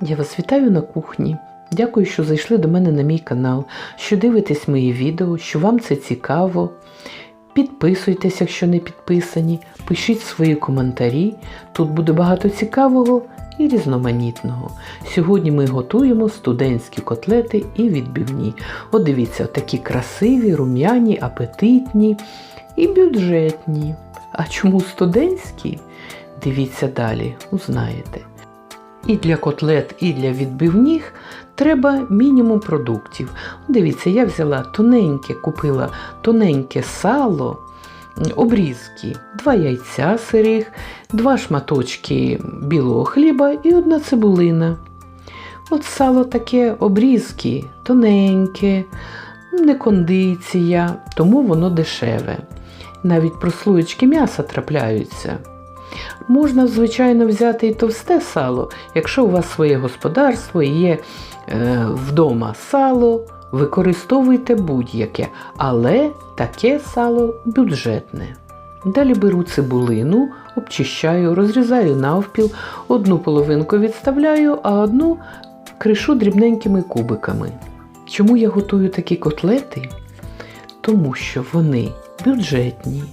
Я вас вітаю на кухні. Дякую, що зайшли до мене на мій канал, що дивитесь мої відео, що вам це цікаво. Підписуйтесь, якщо не підписані, пишіть свої коментарі. Тут буде багато цікавого і різноманітного. Сьогодні ми готуємо студентські котлети і відбивні. От дивіться, такі красиві, рум'яні, апетитні і бюджетні. А чому студентські? Дивіться далі, узнаєте. І для котлет, і для відбивних треба мінімум продуктів. Дивіться, я взяла тоненьке, купила тоненьке сало, обрізки, два яйця сирих, два шматочки білого хліба і одна цибулина. От сало таке обрізки, тоненьке, не кондиція, тому воно дешеве. Навіть прослоєчки м'яса трапляються. Можна, звичайно, взяти і товсте сало, якщо у вас своє господарство і є е, вдома сало, використовуйте будь-яке, але таке сало бюджетне. Далі беру цибулину, обчищаю, розрізаю навпіл, одну половинку відставляю, а одну кришу дрібненькими кубиками. Чому я готую такі котлети? Тому що вони бюджетні,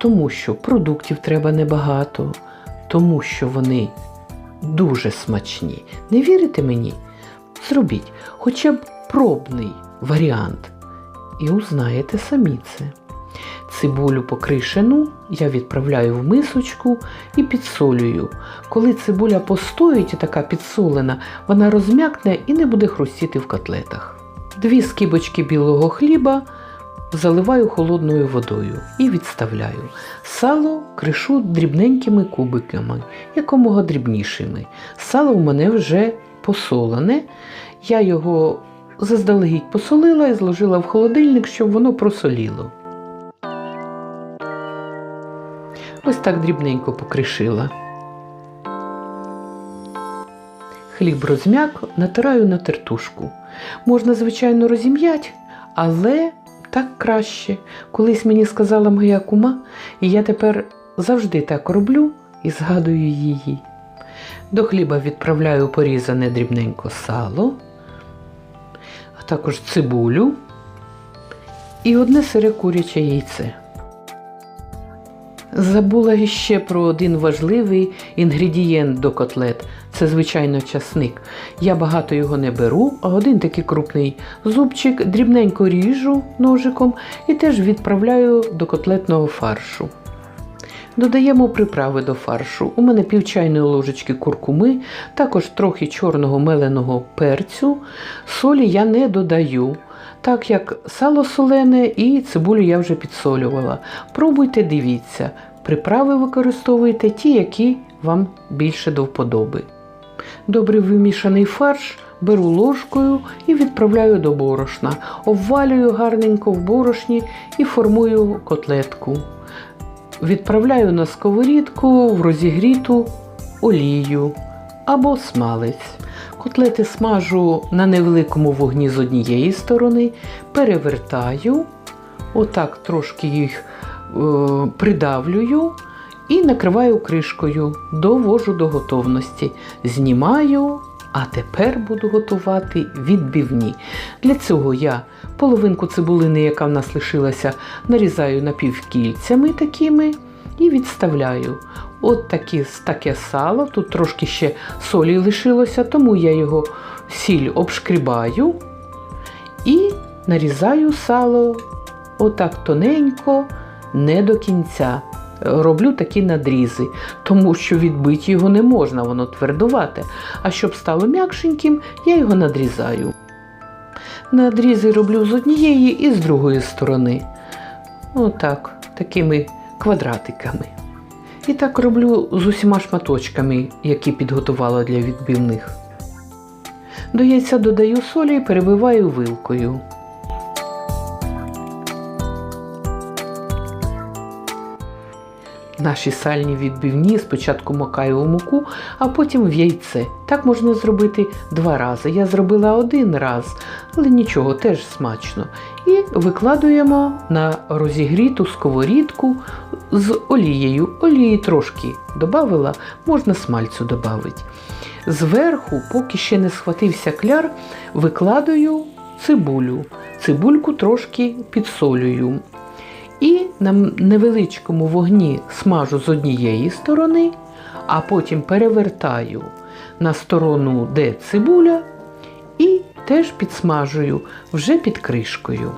тому що продуктів треба небагато, тому що вони дуже смачні. Не вірите мені? Зробіть хоча б пробний варіант. І узнаєте самі це. Цибулю покришену я відправляю в мисочку і підсолюю. Коли цибуля постоїть і така підсолена, вона розм'якне і не буде хрустіти в котлетах. Дві скибочки білого хліба заливаю холодною водою і відставляю. Сало кришу дрібненькими кубиками, якомога дрібнішими. Сало у мене вже посолене. Я його заздалегідь посолила і зложила в холодильник, щоб воно просоліло. Ось так дрібненько покришила. Хліб розм'як, натираю на тертушку. Можна, звичайно, розім'ять, але так краще. Колись мені сказала моя кума, і я тепер завжди так роблю і згадую її. До хліба відправляю порізане дрібненько сало, а також цибулю і одне сире куряче яйце. Забула ще про один важливий інгредієнт до котлет це, звичайно, часник. Я багато його не беру, а один такий крупний зубчик дрібненько ріжу ножиком і теж відправляю до котлетного фаршу. Додаємо приправи до фаршу. У мене пів чайної ложечки куркуми, також трохи чорного меленого перцю. Солі я не додаю, так як сало солене і цибулю я вже підсолювала. Пробуйте, дивіться, приправи використовуйте ті, які вам більше до вподоби. Добре вимішаний фарш беру ложкою і відправляю до борошна. Обвалюю гарненько в борошні і формую котлетку. Відправляю на сковорідку в розігріту олію або смалець. Котлети смажу на невеликому вогні з однієї сторони, перевертаю, отак трошки їх е, придавлюю і накриваю кришкою, довожу до готовності. Знімаю, а тепер буду готувати відбивні. Для цього я половинку цибулини, яка в нас лишилася, нарізаю напівкільцями такими і відставляю. От такі, таке сало, тут трошки ще солі лишилося, тому я його сіль обшкрібаю і нарізаю сало отак тоненько, не до кінця. Роблю такі надрізи, тому що відбити його не можна, воно твердувате. А щоб стало м'якшеньким, я його надрізаю. Надрізи роблю з однієї і з другої сторони. Отак, такими квадратиками. І так роблю з усіма шматочками, які підготувала для відбивних. До яйця додаю солі і перебиваю вилкою. Наші сальні відбивні спочатку макаю у муку, а потім в яйце. Так можна зробити два рази. Я зробила один раз, але нічого, теж смачно. І викладуємо на розігріту сковорідку з олією. Олії трошки додавила, можна смальцю додати. Зверху, поки ще не схватився кляр, викладаю цибулю. Цибульку трошки підсолюю. І на невеличкому вогні смажу з однієї сторони, а потім перевертаю на сторону, де цибуля, і теж підсмажую вже під кришкою.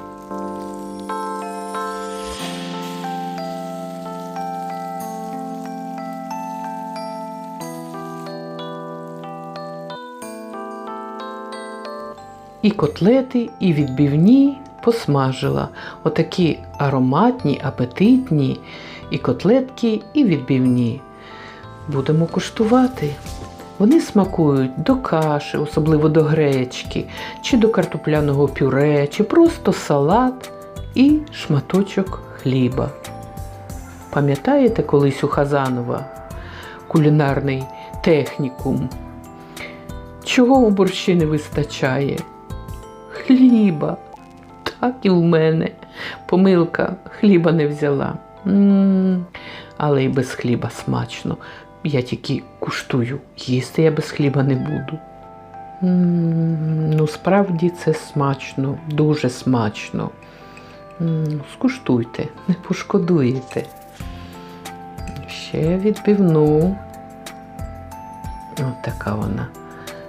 І котлети, і відбивні посмажила. Отакі ароматні, апетитні, і котлетки, і відбивні. Будемо куштувати. Вони смакують до каші, особливо до гречки, чи до картопляного пюре, чи просто салат і шматочок хліба. Пам'ятаєте колись у Хазанова кулінарний технікум? Чого в борщі не вистачає? Хліба. Так і в мене. Помилка, хліба не взяла. але й без хліба смачно. Я тільки куштую, їсти я без хліба не буду. ну, справді це смачно, дуже смачно. скуштуйте, не пошкодуєте. Ще відбивну. Ось така вона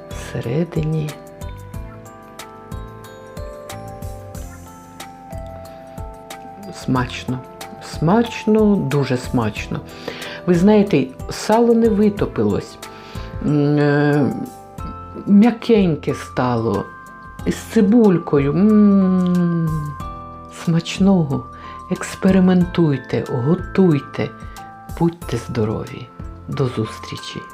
всередині. Смачно. Смачно, дуже смачно. Ви знаєте, сало не витопилось, е, м'якеньке стало, з цибулькою. Смачного. Експериментуйте, готуйте, будьте здорові. До зустрічі!